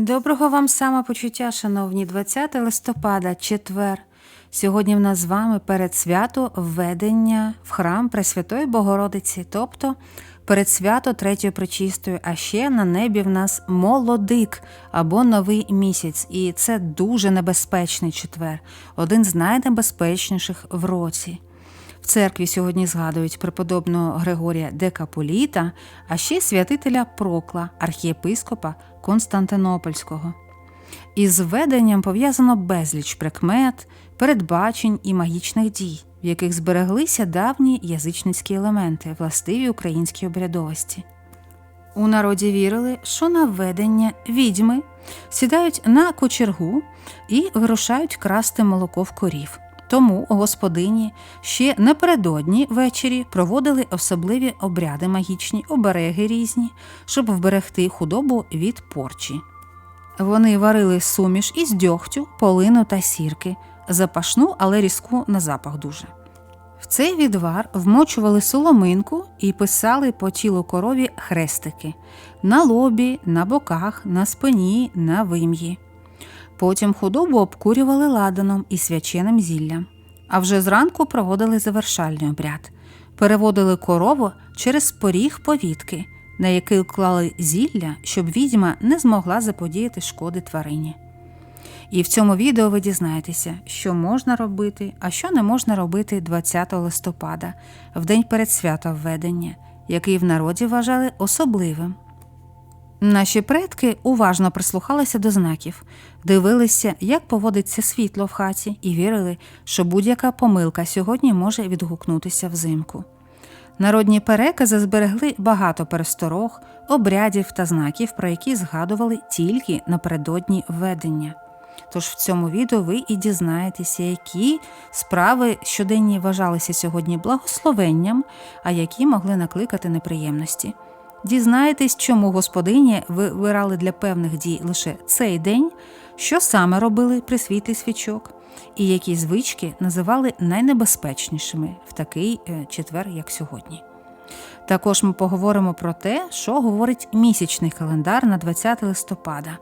Доброго вам самопочуття, шановні, 20 листопада, четвер. Сьогодні в нас з вами перед свято введення в храм Пресвятої Богородиці, тобто перед свято Третьої Пречистої, а ще на небі в нас молодик або новий місяць, і це дуже небезпечний четвер, один з найнебезпечніших в році. В церкві сьогодні згадують преподобного Григорія Декаполіта, а ще святителя Прокла, архієпископа Константинопольського. Із введенням пов'язано безліч прикмет, передбачень і магічних дій, в яких збереглися давні язичницькі елементи, властиві українській обрядовості. У народі вірили, що на введення відьми сідають на кочергу і вирушають красти молоко в корів. Тому господині ще напередодні ввечері проводили особливі обряди магічні, обереги різні, щоб вберегти худобу від порчі. Вони варили суміш із дьогтю, полину та сірки, запашну, але різку на запах дуже. В цей відвар вмочували соломинку і писали по тілу корові хрестики на лобі, на боках, на спині, на вим'ї. Потім худобу обкурювали ладаном і свяченим зіллям. А вже зранку проводили завершальний обряд, переводили корову через поріг повітки, на який клали зілля, щоб відьма не змогла заподіяти шкоди тварині. І в цьому відео ви дізнаєтеся, що можна робити, а що не можна робити 20 листопада, в день перед свята введення, який в народі вважали особливим. Наші предки уважно прислухалися до знаків, дивилися, як поводиться світло в хаті, і вірили, що будь-яка помилка сьогодні може відгукнутися взимку. Народні перекази зберегли багато пересторог, обрядів та знаків, про які згадували тільки напередодні введення. Тож в цьому відео ви і дізнаєтеся, які справи щоденні вважалися сьогодні благословенням, а які могли накликати неприємності. Дізнаєтесь, чому господині вибирали для певних дій лише цей день, що саме робили при світлі свічок, і які звички називали найнебезпечнішими в такий е, четвер, як сьогодні. Також ми поговоримо про те, що говорить місячний календар на 20 листопада,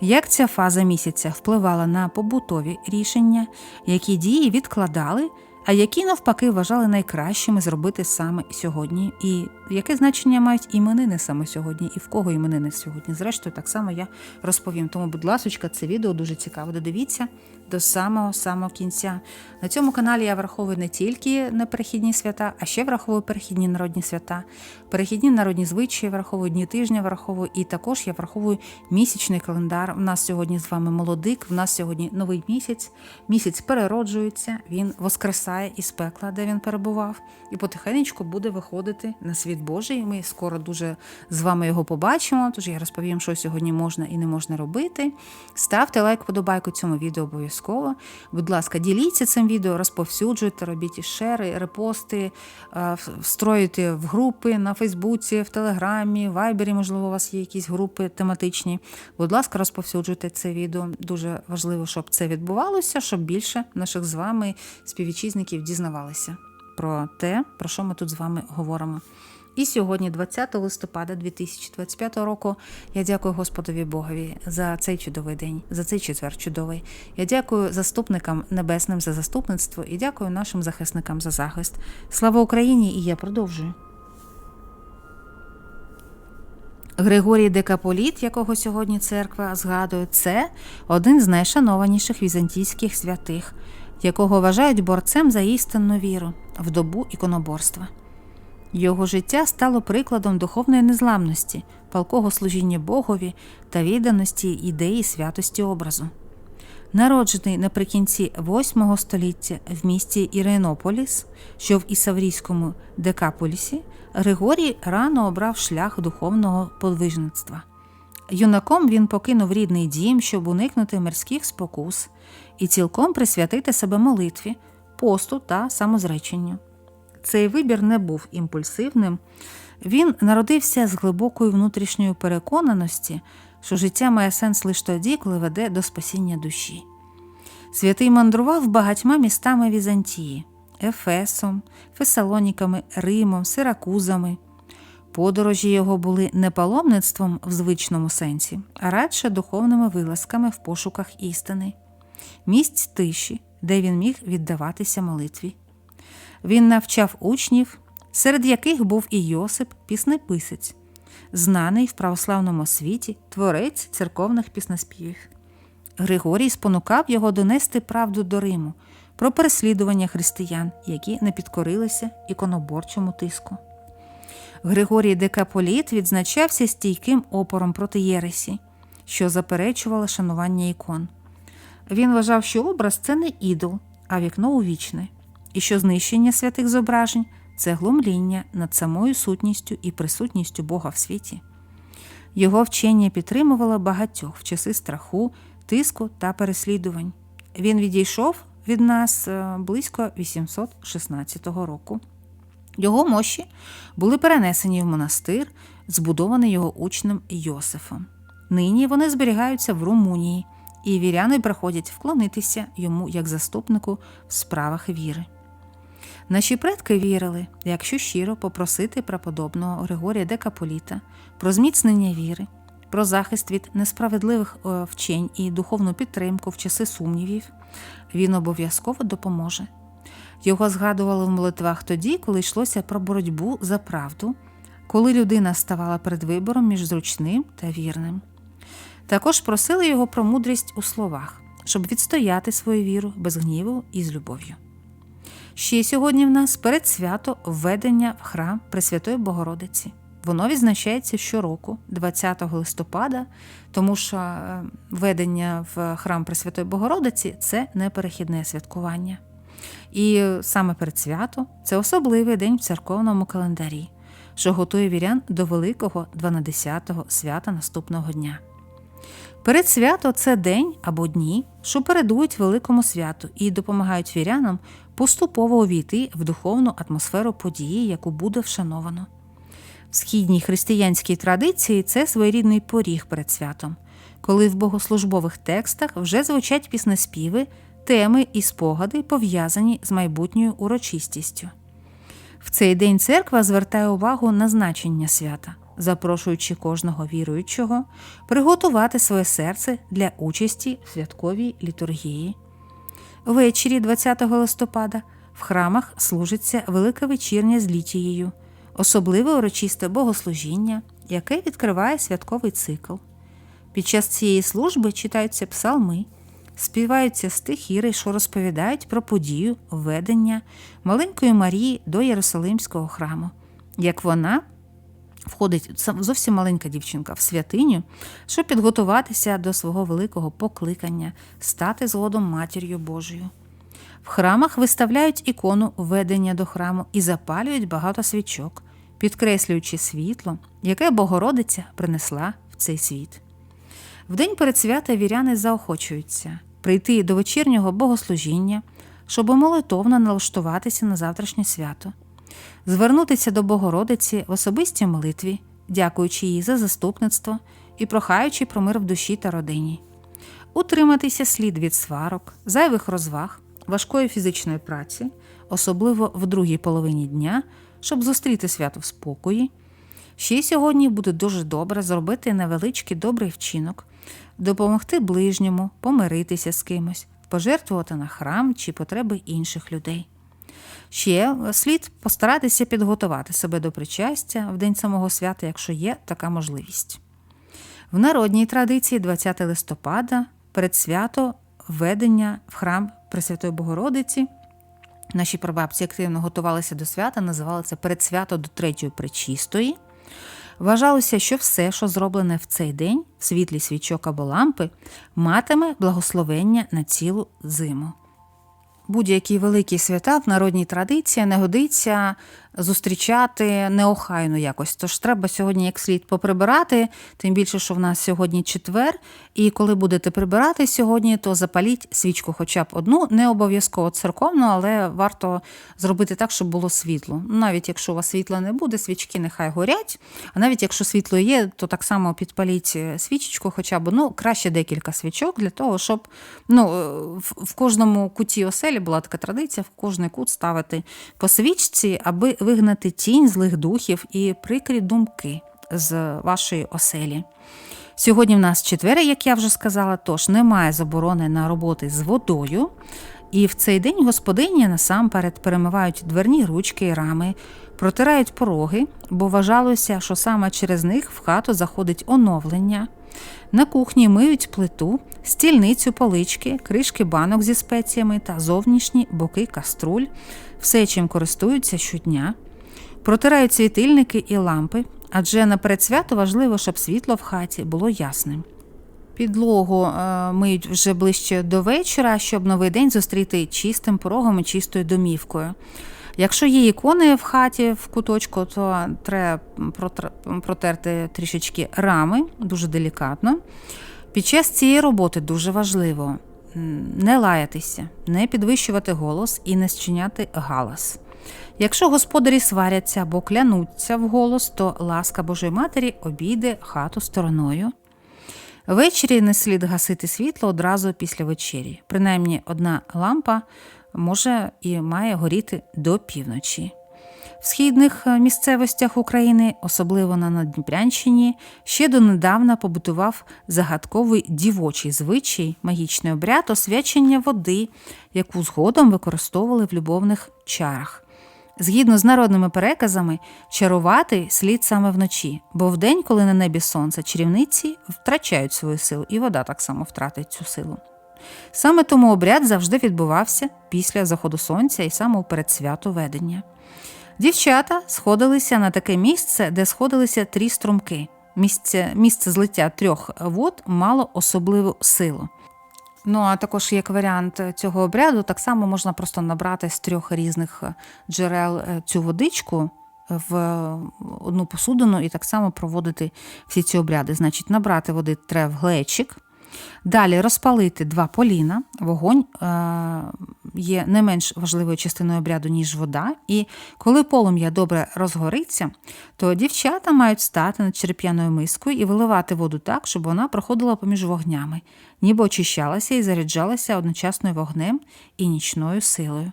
як ця фаза місяця впливала на побутові рішення, які дії відкладали, а які навпаки вважали найкращими зробити саме сьогодні, і яке значення мають іменини саме сьогодні, і в кого іменини сьогодні. Зрештою, так само я розповім. Тому, будь ласка, це відео дуже цікаво. Додивіться до самого самого кінця. На цьому каналі я враховую не тільки неперехідні свята, а ще враховую перехідні народні свята, перехідні народні звичаї, враховую дні тижня, враховую, і також я враховую місячний календар. У нас сьогодні з вами молодик, в нас сьогодні новий місяць. Місяць перероджується, він воскресає із пекла, де він перебував, і потихенечку буде виходити на світ Божий. Ми скоро дуже з вами його побачимо. Тож я розповім, що сьогодні можна і не можна робити. Ставте лайк, подобайку цьому відео обов'язково. Будь ласка, діліться цим відео, розповсюджуйте, робіть шери, репости, встроюйте в групи на Фейсбуці, в Телеграмі, в Вайбері, можливо, у вас є якісь групи тематичні. Будь ласка, розповсюджуйте це відео. Дуже важливо, щоб це відбувалося, щоб більше наших з вами співвітчизників дізнавалися про те, про що ми тут з вами говоримо. І сьогодні, 20 листопада 2025 року, я дякую Господові Богові за цей чудовий день, за цей четвер чудовий. Я дякую заступникам небесним за заступництво і дякую нашим захисникам за захист. Слава Україні! І я продовжую. Григорій Декаполіт, якого сьогодні церква згадує, це один з найшанованіших візантійських святих, якого вважають борцем за істинну віру в добу іконоборства. Його життя стало прикладом духовної незламності, палкого служіння Богові та відданості ідеї святості образу. Народжений наприкінці VIII століття в місті Іренополіс, що в Ісаврійському Декаполісі, Григорій рано обрав шлях духовного подвижництва. Юнаком він покинув рідний дім, щоб уникнути мирських спокус і цілком присвятити себе молитві, посту та самозреченню. Цей вибір не був імпульсивним. Він народився з глибокою внутрішньою переконаності, що життя має сенс лише тоді, коли веде до спасіння душі. Святий мандрував багатьма містами Візантії Ефесом, Фесалоніками, Римом, Сиракузами. Подорожі його були не паломництвом в звичному сенсі, а радше духовними вилазками в пошуках істини, місць тиші, де він міг віддаватися молитві. Він навчав учнів, серед яких був і Йосип, піснеписець, знаний в православному світі творець церковних піснеспівів. Григорій спонукав його донести правду до Риму про переслідування християн, які не підкорилися іконоборчому тиску. Григорій Декаполіт відзначався стійким опором проти Єресі, що заперечувала шанування ікон. Він вважав, що образ це не ідол, а вікно у вічне, і що знищення святих зображень це глумління над самою сутністю і присутністю Бога в світі. Його вчення підтримувало багатьох в часи страху, тиску та переслідувань. Він відійшов від нас е, близько 816 року. Його мощі були перенесені в монастир, збудований його учнем Йосифом. Нині вони зберігаються в Румунії, і віряни приходять вклонитися йому як заступнику в справах віри. Наші предки вірили, якщо щиро попросити преподобного Григорія Декаполіта про зміцнення віри, про захист від несправедливих е, вчень і духовну підтримку в часи сумнівів, він обов'язково допоможе. Його згадували в молитвах тоді, коли йшлося про боротьбу за правду, коли людина ставала перед вибором між зручним та вірним. Також просили його про мудрість у словах, щоб відстояти свою віру без гніву і з любов'ю. Ще сьогодні в нас перед свято введення в храм Пресвятої Богородиці. Воно відзначається щороку, 20 листопада, тому що е, введення в храм Пресвятої Богородиці це неперехідне святкування. І саме перед свято це особливий день в церковному календарі, що готує вірян до великого 12-го свята наступного дня. Перед свято це день або дні, що передують великому святу і допомагають вірянам поступово увійти в духовну атмосферу події, яку буде вшановано. В східній християнській традиції це своєрідний поріг перед святом, коли в богослужбових текстах вже звучать піснеспіви, теми і спогади, пов'язані з майбутньою урочистістю. В цей день церква звертає увагу на значення свята, запрошуючи кожного віруючого приготувати своє серце для участі в святковій літургії. Ввечері 20 листопада в храмах служиться велика вечірня з літією, особливе урочисте богослужіння, яке відкриває святковий цикл. Під час цієї служби читаються псалми, співаються стихіри, що розповідають про подію введення маленької Марії до Єрусалимського храму, як вона входить зовсім маленька дівчинка в святиню, щоб підготуватися до свого великого покликання, стати згодом матір'ю Божою. В храмах виставляють ікону введення до храму і запалюють багато свічок, підкреслюючи світло, яке Богородиця принесла в цей світ. В день перед свята віряни заохочуються прийти до вечірнього богослужіння, щоб молитовно налаштуватися на завтрашнє свято звернутися до Богородиці в особистій молитві, дякуючи їй за заступництво і прохаючи про мир в душі та родині, утриматися слід від сварок, зайвих розваг, важкої фізичної праці, особливо в другій половині дня, щоб зустріти свято в спокої. Ще й сьогодні буде дуже добре зробити невеличкий добрий вчинок, допомогти ближньому, помиритися з кимось, пожертвувати на храм чи потреби інших людей. Ще слід постаратися підготувати себе до причастя в день самого свята, якщо є така можливість. В народній традиції 20 листопада перед свято введення в храм Пресвятої Богородиці. Наші прабабці активно готувалися до свята, називали це передсвято до третьої причистої. Вважалося, що все, що зроблене в цей день, в світлі свічок або лампи, матиме благословення на цілу зиму будь-які великі свята в народній традиції не годиться зустрічати неохайно якось. Тож треба сьогодні як слід поприбирати, тим більше, що в нас сьогодні четвер. І коли будете прибирати сьогодні, то запаліть свічку хоча б одну, не обов'язково церковну, але варто зробити так, щоб було світло. Навіть якщо у вас світла не буде, свічки нехай горять. А навіть якщо світло є, то так само підпаліть е, свічечку, хоча б ну, краще декілька свічок для того, щоб ну, е, в кожному куті оселі була така традиція, в кожний кут ставити по свічці, аби вигнати тінь злих духів і прикрі думки з вашої оселі. Сьогодні в нас четвер, як я вже сказала, тож немає заборони на роботи з водою. І в цей день господині насамперед перемивають дверні ручки і рами, протирають пороги, бо вважалося, що саме через них в хату заходить оновлення. На кухні миють плиту, стільницю, полички, кришки банок зі спеціями та зовнішні боки каструль, все, чим користуються щодня. Протирають світильники і лампи, адже на передсвято важливо, щоб світло в хаті було ясним. Підлогу е, миють вже ближче до вечора, щоб новий день зустріти чистим порогом і чистою домівкою. Якщо є ікони в хаті в куточку, то треба протерти трішечки рами, дуже делікатно. Під час цієї роботи дуже важливо не лаятися, не підвищувати голос і не зчиняти галас. Якщо господарі сваряться або клянуться в голос, то ласка Божої Матері обійде хату стороною. Ввечері не слід гасити світло одразу після вечері. Принаймні, одна лампа може і має горіти до півночі. В східних е, місцевостях України, особливо на Надніпрянщині, ще донедавна побутував загадковий дівочий звичай, магічний обряд освячення води, яку згодом використовували в любовних чарах. Згідно з народними переказами, чарувати слід саме вночі, бо вдень, коли на небі сонце, чарівниці втрачають свою силу, і вода так само втратить цю силу. Саме тому обряд завжди відбувався після заходу сонця і саме у передсвято ведення. Дівчата сходилися на таке місце, де сходилися трі струмки. Місце, місце злиття трьох вод мало особливу силу. Ну, а також як варіант цього обряду, так само можна просто набрати з трьох різних джерел е, цю водичку в одну посудину і так само проводити всі ці обряди. Значить, набрати води треба в глечик. Далі розпалити два поліна. Вогонь е, є не менш важливою частиною обряду, ніж вода. І коли полум'я добре розгориться, то дівчата мають стати над череп'яною мискою і виливати воду так, щоб вона проходила поміж вогнями, ніби очищалася і заряджалася одночасною вогнем і нічною силою.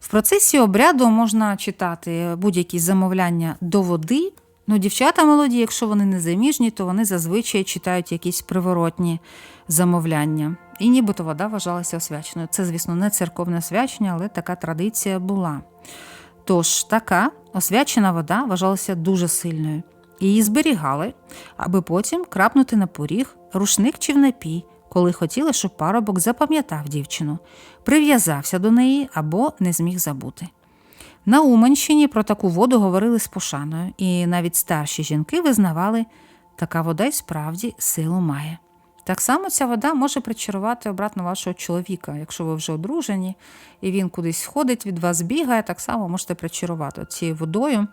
В процесі обряду можна читати будь-які замовляння до води. Ну, дівчата молоді, якщо вони не заміжні, то вони зазвичай читають якісь приворотні замовляння. І нібито вода вважалася освяченою. Це, звісно, не церковне освячення, але така традиція була. Тож така освячена вода вважалася дуже сильною. Її зберігали, аби потім крапнути на поріг, рушник чи в напій, коли хотіли, щоб парубок запам'ятав дівчину, прив'язався до неї або не зміг забути. На Уманщині про таку воду говорили з пошаною, і навіть старші жінки визнавали, така вода й справді силу має. Так само ця вода може причарувати обратно вашого чоловіка, якщо ви вже одружені, і він кудись ходить, від вас бігає, так само можете причарувати цією водою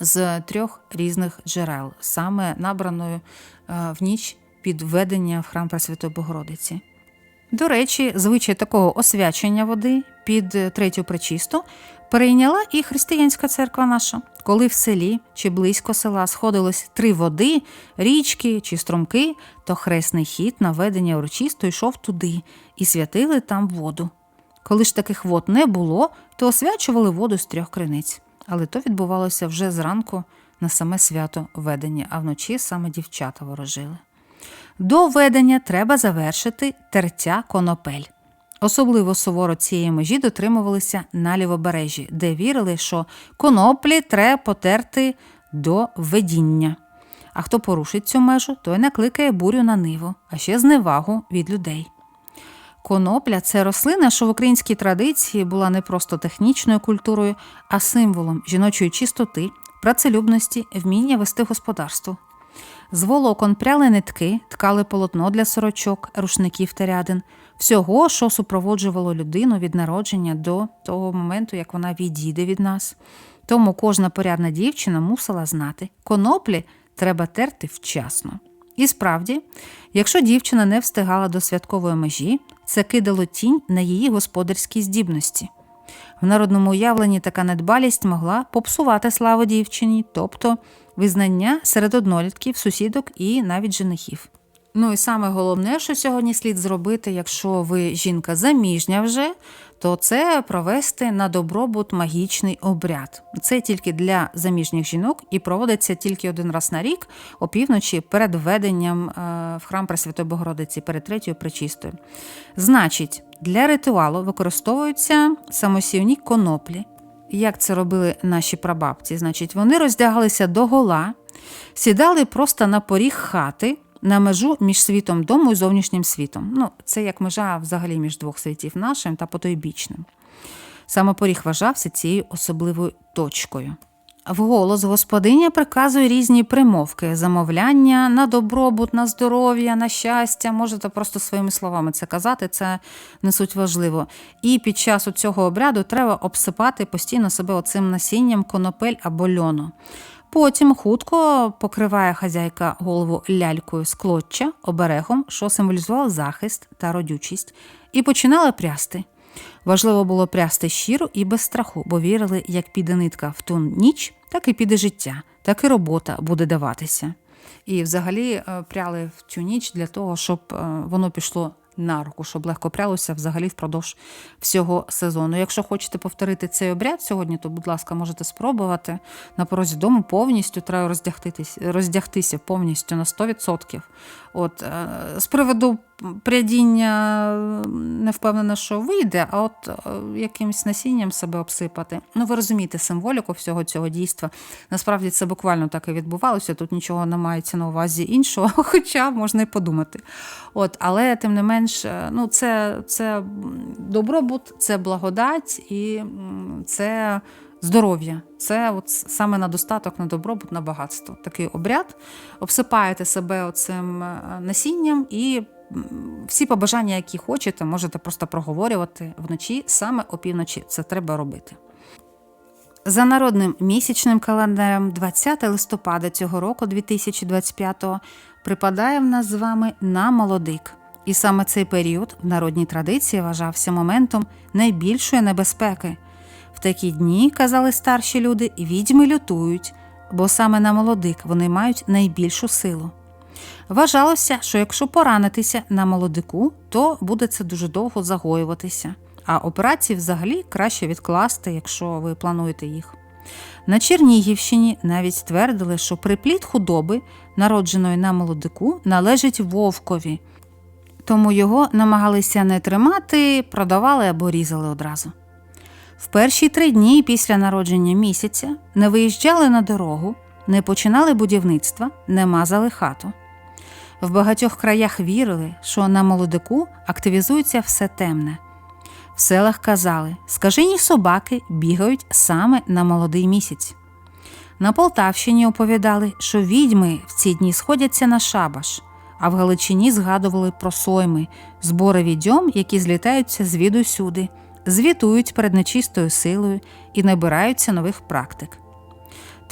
з трьох різних джерел, саме набраною е, в ніч під введення в храм Пресвятої Богородиці. До речі, звичай такого освячення води під третю пречисту перейняла і християнська церква наша, коли в селі чи близько села сходилось три води, річки чи струмки, то хресний хід на ведення урочисто йшов туди і святили там воду. Коли ж таких вод не було, то освячували воду з трьох криниць, але то відбувалося вже зранку на саме свято ведення, а вночі саме дівчата ворожили. До ведення треба завершити тертя конопель. Особливо суворо цієї межі дотримувалися на лівобережжі, де вірили, що коноплі треба потерти до ведіння. А хто порушить цю межу, той накликає бурю на ниву, а ще зневагу від людей. Конопля це рослина, що в українській традиції була не просто технічною культурою, а символом жіночої чистоти, працелюбності, вміння вести господарство. З волокон пряли нитки, ткали полотно для сорочок, рушників та рядин, всього, що супроводжувало людину від народження до того моменту, як вона відійде від нас. Тому кожна порядна дівчина мусила знати, коноплі треба терти вчасно. І справді, якщо дівчина не встигала до святкової межі, це кидало тінь на її господарські здібності. В народному уявленні така недбалість могла попсувати славу дівчині, тобто визнання серед однолітків, сусідок і навіть женихів. Ну і саме головне, що сьогодні слід зробити, якщо ви жінка заміжня вже, то це провести на добробут магічний обряд. Це тільки для заміжніх жінок і проводиться тільки один раз на рік, опівночі, перед введенням е, в храм Пресвятої Богородиці, перед третьою пречистою. Значить, для ритуалу використовуються самосівні коноплі. Як це робили наші прабабці? Значить, вони роздягалися до гола, сідали просто на поріг хати на межу між світом дому і зовнішнім світом. Ну, це як межа взагалі між двох світів нашим та потойбічним. Саме поріг вважався цією особливою точкою. Вголос господиня приказує різні примовки, замовляння на добробут, на здоров'я, на щастя. Можете просто своїми словами це казати, це не суть важливо. І під час цього обряду треба обсипати постійно себе оцим насінням конопель або льону. Потім хутко покриває хазяйка голову лялькою з клоччя, оберегом, що символізував захист та родючість, і починала прясти. Важливо було прясти щиро і без страху, бо вірили, як піде нитка в ту ніч, так і піде життя, так і робота буде даватися. І взагалі е, пряли в цю ніч для того, щоб е, воно пішло на руку, щоб легко прялося взагалі впродовж всього сезону. Якщо хочете повторити цей обряд сьогодні, то, будь ласка, можете спробувати на порозі дому повністю треба роздягтися, роздягтися повністю на 100%. От е, з приводу прядіння не впевнена, що вийде, а от е, якимось насінням себе обсипати. Ну, ви розумієте символіку всього цього дійства. Насправді це буквально так і відбувалося. Тут нічого не мається на увазі іншого, хоча можна й подумати. От, Але тим не менш, е, ну, це, це добробут, це благодать і це. Здоров'я це от саме на достаток, на добробут, на багатство. Такий обряд. Обсипаєте себе оцим е, насінням і всі побажання, які хочете, можете просто проговорювати вночі, саме опівночі. Це треба робити. За народним місячним календарем 20 листопада цього року, 2025-го, припадає в нас з вами на молодик. І саме цей період в народній традиції вважався моментом найбільшої небезпеки. В такі дні, казали старші люди, відьми лютують, бо саме на молодик вони мають найбільшу силу. Вважалося, що якщо поранитися на молодику, то буде це дуже довго загоюватися, а операції взагалі краще відкласти, якщо ви плануєте їх. На Чернігівщині навіть ствердили, що припліт худоби, народженої на молодику, належить вовкові, тому його намагалися не тримати, продавали або різали одразу. В перші три дні після народження місяця не виїжджали на дорогу, не починали будівництва, не мазали хату. В багатьох краях вірили, що на молодику активізується все темне. В селах казали, скажені собаки бігають саме на молодий місяць. На Полтавщині оповідали, що відьми в ці дні сходяться на шабаш, а в Галичині згадували про сойми, збори відьом, які злітаються звідусюди, звітують перед нечистою силою і набираються нових практик.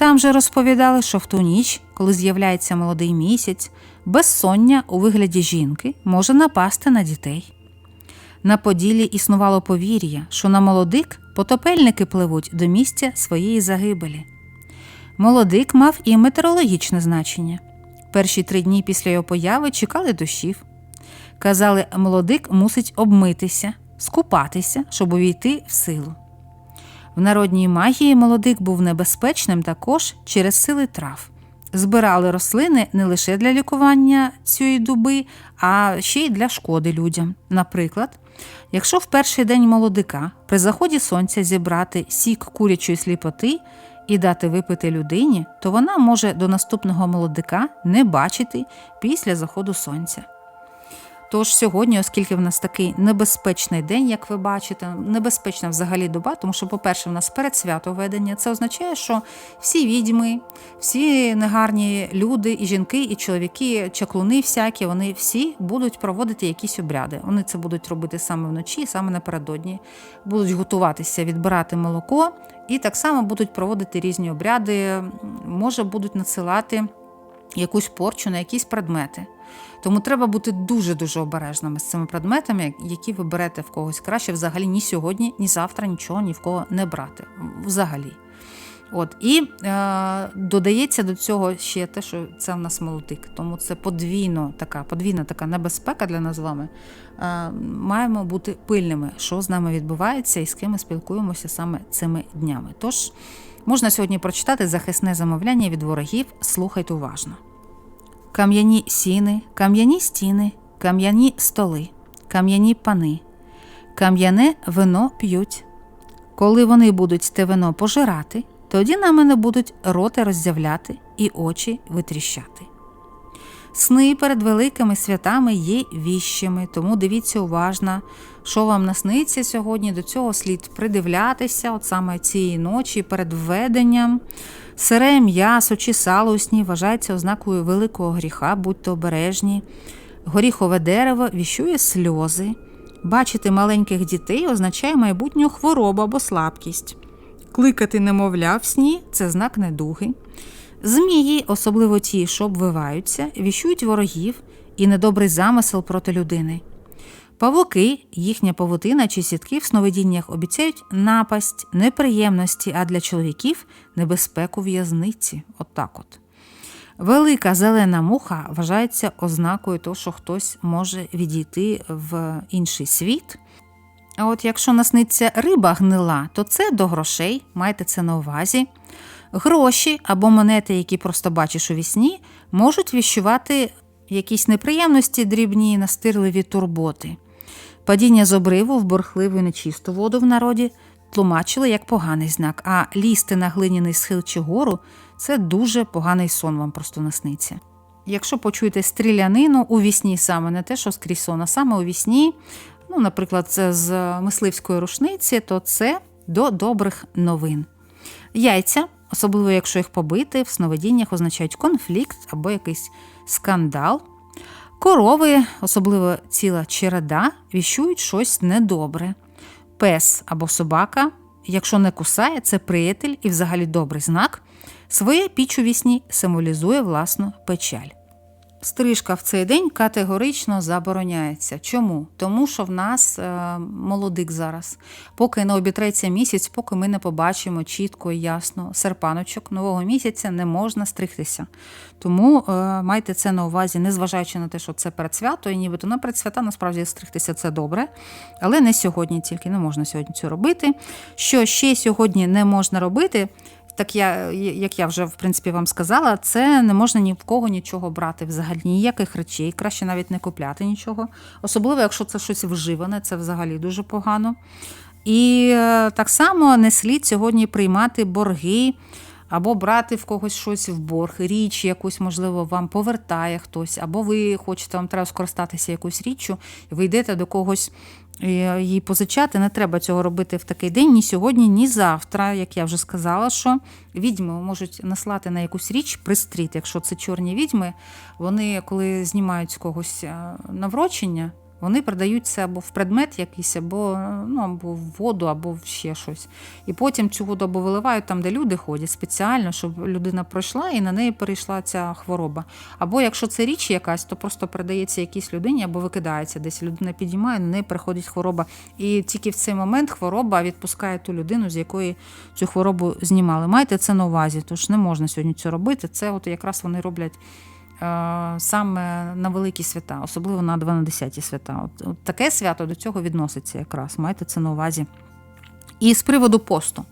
Там же розповідали, що в ту ніч, коли з'являється молодий місяць, безсоння у вигляді жінки може напасти на дітей. На Поділлі існувало повір'я, що на молодик потопельники пливуть до місця своєї загибелі. Молодик мав і метеорологічне значення. Перші три дні після його появи чекали дощів. Казали, молодик мусить обмитися, скупатися, щоб увійти в силу. В народній магії молодик був небезпечним також через сили трав. Збирали рослини не лише для лікування цієї дуби, а ще й для шкоди людям. Наприклад, якщо в перший день молодика при заході сонця зібрати сік курячої сліпоти і дати випити людині, то вона може до наступного молодика не бачити після заходу сонця. Тож сьогодні, оскільки в нас такий небезпечний день, як ви бачите, небезпечна взагалі доба, тому що, по-перше, в нас перед свято ведення, це означає, що всі відьми, всі негарні люди, і жінки, і чоловіки, чаклуни всякі, вони всі будуть проводити якісь обряди. Вони це будуть робити саме вночі, саме напередодні, будуть готуватися, відбирати молоко, і так само будуть проводити різні обряди, може будуть надсилати якусь порчу на якісь предмети. Тому треба бути дуже-дуже обережними з цими предметами, які ви берете в когось краще взагалі ні сьогодні, ні завтра нічого ні в кого не брати. Взагалі. От, І е, додається до цього ще те, що це в нас молотик. Тому це подвійно така, подвійна така небезпека для нас з вами. Е, маємо бути пильними, що з нами відбувається і з ким ми спілкуємося саме цими днями. Тож можна сьогодні прочитати захисне замовляння від ворогів. Слухайте уважно. Кам'яні сіни, кам'яні стіни, кам'яні столи, кам'яні пани, кам'яне вино п'ють. Коли вони будуть те вино пожирати, тоді на мене будуть роти роззявляти і очі витріщати. Сни перед великими святами є віщими, тому дивіться уважно, що вам насниться сьогодні. До цього слід придивлятися, от саме цієї ночі перед введенням. Сире м'ясо чи сало у сні вважається ознакою великого гріха, будьте обережні. Горіхове дерево віщує сльози. Бачити маленьких дітей означає майбутню хворобу або слабкість. Кликати немовля в сні це знак недуги. Змії, особливо ті, що обвиваються, віщують ворогів і недобрий замисел проти людини. Павуки, їхня павутина чи сітки в сновидіннях обіцяють напасть, неприємності, а для чоловіків небезпеку в'язниці. Отак от. Велика зелена муха вважається ознакою того, що хтось може відійти в інший світ. А от якщо насниться риба гнила, то це до грошей, майте це на увазі. Гроші або монети, які просто бачиш у вісні, можуть віщувати якісь неприємності, дрібні, настирливі турботи. Падіння з обриву в борхливу і нечисту воду в народі тлумачили як поганий знак, а лізти на глиняний схил чи гору це дуже поганий сон вам просто насниться. Якщо почуєте стрілянину у вісні саме не те, що скрізь сон, а саме у вісні, ну, наприклад, це з мисливської рушниці, то це до добрих новин. Яйця, особливо якщо їх побити, в сновидіннях означають конфлікт або якийсь скандал. Корови, особливо ціла череда, віщують щось недобре. Пес або собака, якщо не кусає, це приятель і взагалі добрий знак. Своє піч у вісні символізує власну печаль. Стрижка в цей день категорично забороняється. Чому? Тому що в нас е, молодик зараз. Поки не обітреться місяць, поки ми не побачимо чітко і ясно серпаночок нового місяця не можна стригтися. Тому е, майте це на увазі, незважаючи на те, що це передсвято, і нібито на передсвята насправді стригтися це добре. Але не сьогодні, тільки не можна сьогодні це робити. Що ще сьогодні не можна робити? Так я, як я вже в принципі вам сказала, це не можна ні в кого нічого брати взагалі, ніяких речей, краще навіть не купляти нічого. Особливо, якщо це щось вживане, це взагалі дуже погано. І е, так само не слід сьогодні приймати борги або брати в когось щось в борг, річ якусь, можливо, вам повертає хтось, або ви хочете, вам треба скористатися якоюсь річчю, і ви йдете до когось її позичати. Не треба цього робити в такий день, ні сьогодні, ні завтра. Як я вже сказала, що відьми можуть наслати на якусь річ пристріт. Якщо це чорні відьми, вони коли знімають з когось наврочення. Вони продаються або в предмет якийсь, або ну, або в воду, або в ще щось. І потім цю воду або виливають там, де люди ходять, спеціально, щоб людина пройшла і на неї перейшла ця хвороба. Або якщо це річ якась, то просто передається якійсь людині або викидається десь. Людина підіймає, на неї приходить хвороба. І тільки в цей момент хвороба відпускає ту людину, з якої цю хворобу знімали. Майте це на увазі, тож не можна сьогодні це робити. Це от якраз вони роблять. Е, саме на великі свята, особливо на 12 свята. От, Таке свято до цього відноситься якраз. Майте це на увазі. І з приводу посту.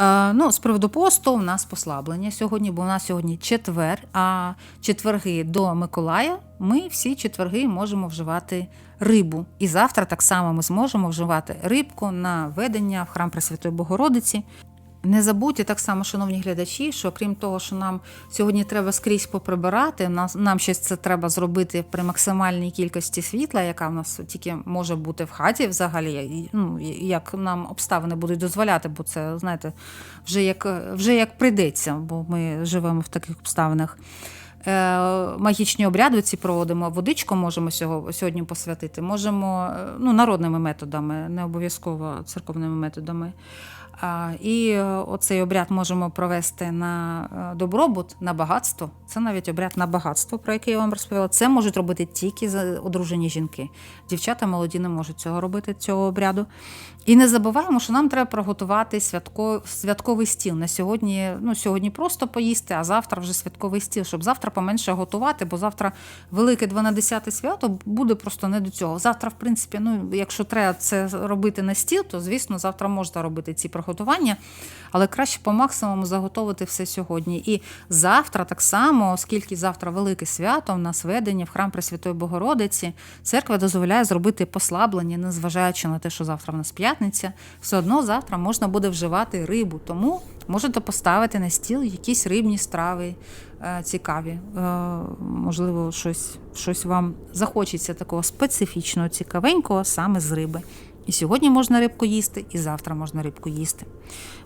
Е, ну, З приводу посту у нас послаблення сьогодні, бо у нас сьогодні четвер, а четверги до Миколая ми всі четверги можемо вживати рибу. І завтра так само ми зможемо вживати рибку на ведення в храм Пресвятої Богородиці. Не забудьте так само, шановні глядачі, що крім того, що нам сьогодні треба скрізь поприбирати, нам ще це треба зробити при максимальній кількості світла, яка в нас тільки може бути в хаті, взагалі, ну як нам обставини будуть дозволяти, бо це знаєте, вже як вже як прийдеться, бо ми живемо в таких обставинах. Е, магічні обряди ці проводимо, водичку можемо сьогодні посвятити, можемо ну, народними методами, не обов'язково церковними методами. І е, оцей обряд можемо провести на е, добробут, на багатство. Це навіть обряд на багатство, про який я вам розповіла. Це можуть робити тільки одружені жінки. Дівчата молоді не можуть цього робити, цього обряду. І не забуваємо, що нам треба приготувати святко, святковий стіл. На сьогодні, ну, сьогодні просто поїсти, а завтра вже святковий стіл, щоб завтра поменше готувати, бо завтра велике 12 свято буде просто не до цього. Завтра, в принципі, ну, якщо треба це робити на стіл, то звісно, завтра можна робити ці приготування, але краще по максимуму заготовити все сьогодні. І завтра так само, оскільки завтра велике свято, в нас ведення в храм Пресвятої Богородиці, церква дозволяє зробити послаблення, незважаючи на те, що завтра в нас п'ятниця, все одно завтра можна буде вживати рибу. Тому можете поставити на стіл якісь рибні страви е, цікаві. Е, можливо, щось, щось вам захочеться такого специфічного, цікавенького саме з риби. І сьогодні можна рибку їсти, і завтра можна рибку їсти.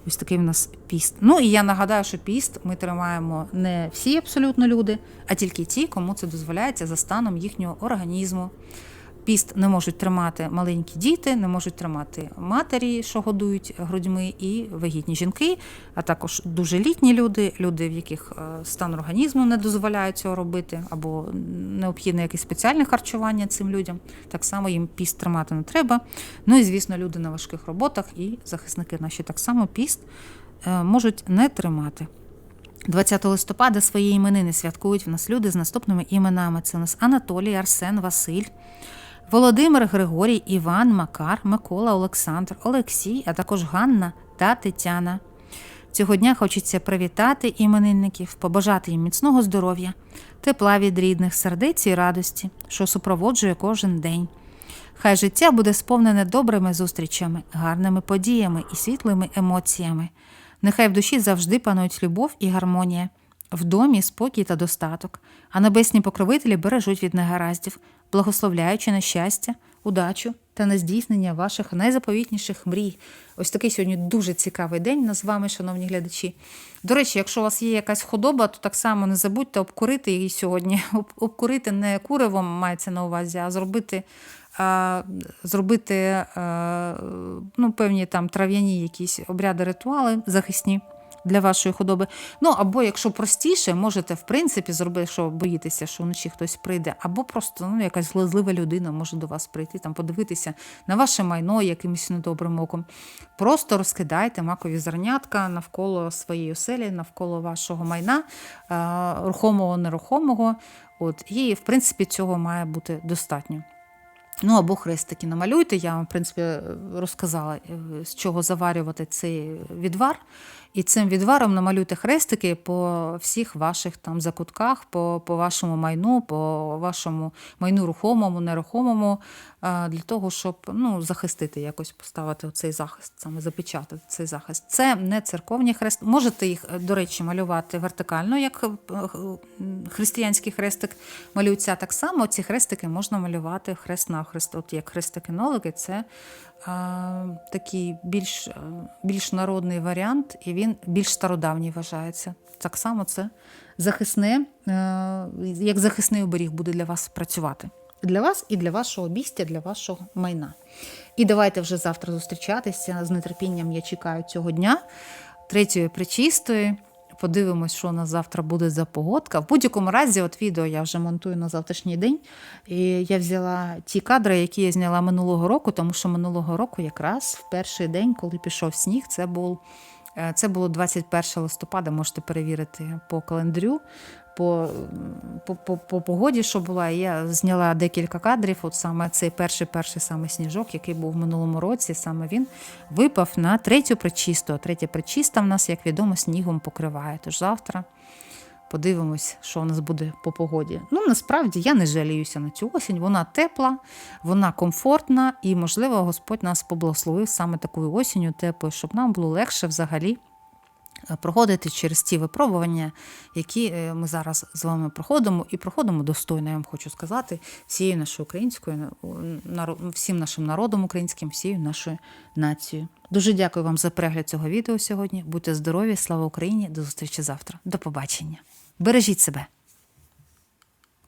Ось такий в нас піст. Ну і я нагадаю, що піст ми тримаємо не всі абсолютно люди, а тільки ті, кому це дозволяється за станом їхнього організму. Піст не можуть тримати маленькі діти, не можуть тримати матері, що годують грудьми, і вагітні жінки, а також дуже літні люди, люди, в яких е, стан організму не дозволяє цього робити, або необхідне якесь спеціальне харчування цим людям. Так само їм піст тримати не треба. Ну і звісно, люди на важких роботах і захисники наші так само піст е, можуть не тримати. 20 листопада свої іменини святкують в нас люди з наступними іменами. Це у нас Анатолій, Арсен, Василь, Володимир, Григорій, Іван, Макар, Микола, Олександр, Олексій, а також Ганна та Тетяна. Цього дня хочеться привітати іменинників, побажати їм міцного здоров'я, тепла від рідних, сердець і радості, що супроводжує кожен день. Хай життя буде сповнене добрими зустрічами, гарними подіями і світлими емоціями. Нехай в душі завжди панують любов і гармонія, в домі спокій та достаток, а небесні покровителі бережуть від негараздів, благословляючи на щастя, удачу та на здійснення ваших найзаповітніших мрій. Ось такий сьогодні дуже цікавий день нас з вами, шановні глядачі. До речі, якщо у вас є якась худоба, то так само не забудьте обкурити її сьогодні. Обкурити не куревом мається на увазі, а зробити. Зробити ну, певні там трав'яні якісь обряди, ритуали захисні для вашої худоби. Ну або якщо простіше, можете в принципі зробити, що боїтеся, що вночі хтось прийде, або просто ну, якась глузлива людина може до вас прийти, там подивитися на ваше майно якимось недобрим оком. Просто розкидайте макові зернятка навколо своєї оселі, навколо вашого майна, е, рухомого, нерухомого. От, і, в принципі, цього має бути достатньо. Ну або хрестики намалюйте. Я вам, в принципі, розказала, е, з чого заварювати цей відвар. І цим відваром намалюйте хрестики по всіх ваших там закутках, по, по вашому майну, по вашому майну рухомому, нерухомому, е, для того, щоб ну, захистити якось, поставити цей захист, саме запечатати цей захист. Це не церковні хрести. Можете їх, е, до речі, малювати вертикально, як е, християнський хрестик малюється. Так само ці хрестики можна малювати хрест на хрест. От як хрестики-нолики, це такий більш, е, більш народний варіант, і він більш стародавній вважається. Так само це захисне, е, як захисний оберіг буде для вас працювати. Для вас і для вашого обістя, для вашого майна. І давайте вже завтра зустрічатися. З нетерпінням я чекаю цього дня, третьої причистої. Подивимось, що у нас завтра буде за погодка. В будь-якому разі, от відео я вже монтую на завтрашній день. І я взяла ті кадри, які я зняла минулого року, тому що минулого року, якраз в перший день, коли пішов сніг, це був. е, Це було 21 листопада, можете перевірити по календарю, по, по, по, по погоді, що була. Я зняла декілька кадрів. От саме цей перший перший саме сніжок, який був в минулому році, саме він випав на третю причисту. А третя причиста в нас, як відомо, снігом покриває. Тож завтра подивимось, що у нас буде по погоді. Ну, насправді я не жаліюся на цю осінь. Вона тепла, вона комфортна, і, можливо, Господь нас поблагословив саме такою осінню теплою, щоб нам було легше взагалі проходити через ті випробування, які е, ми зараз з вами проходимо, і проходимо достойно, я вам хочу сказати, всією нашою українською, наро- всім нашим народом українським, всією нашою нацією. Дуже дякую вам за перегляд цього відео сьогодні. Будьте здорові, слава Україні! До зустрічі завтра. До побачення. Бережіть себе.